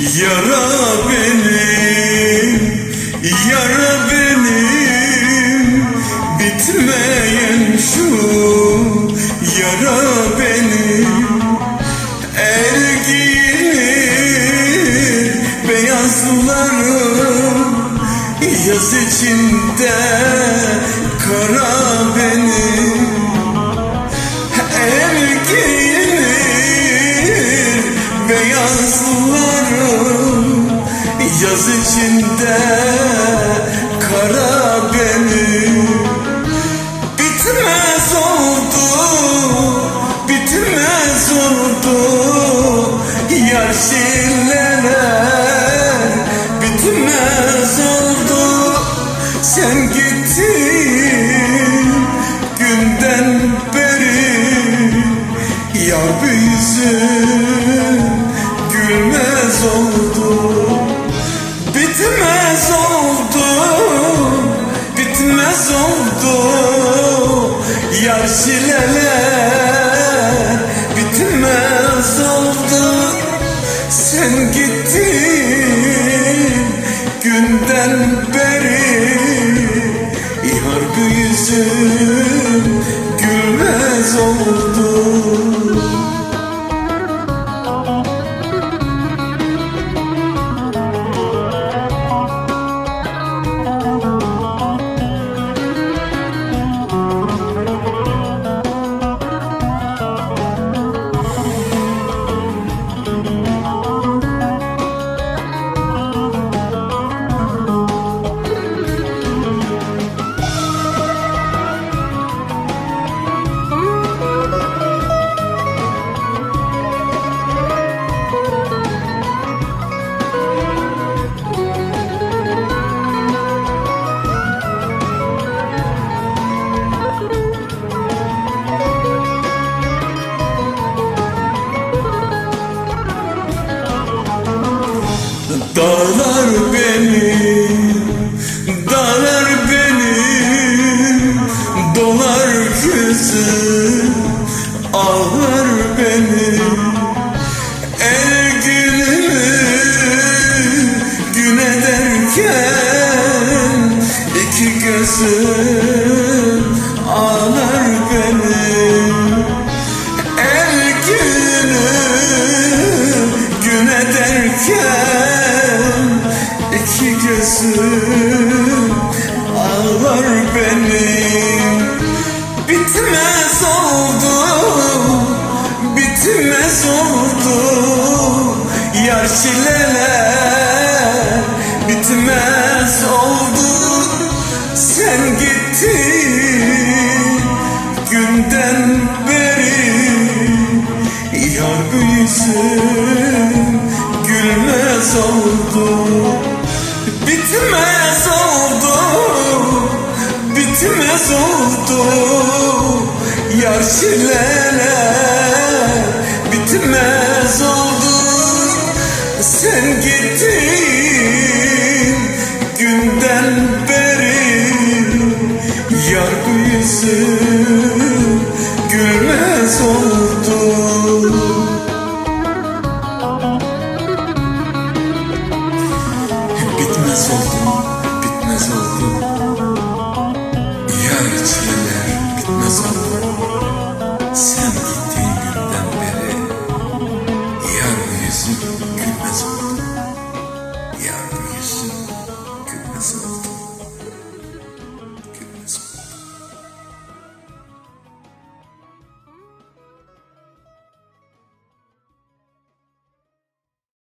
Yara benim, yara benim. Bitmeyen şu yara benim. Ergilir beyazlarım Yaz içinde kara benim Yaz içinde kara benim Bitmez oldu, bitmez oldu. Yar şiirler bitmez oldu. Sen gittin günden beri. Yar bir yüzün gülmez oldu Bitmez oldu, bitmez oldu. Yar şileler gözüm, ağlar çileler bitmez oldu. Sen gittin günden beri. Yar yüzüm gülmez oldu. Bitmez oldu, bitmez oldu. Yar çileler bitmez oldu sen gittin. Günden beri Yar bu yüzüm gülmez oldu. Bitmez oldum, bitmez oldum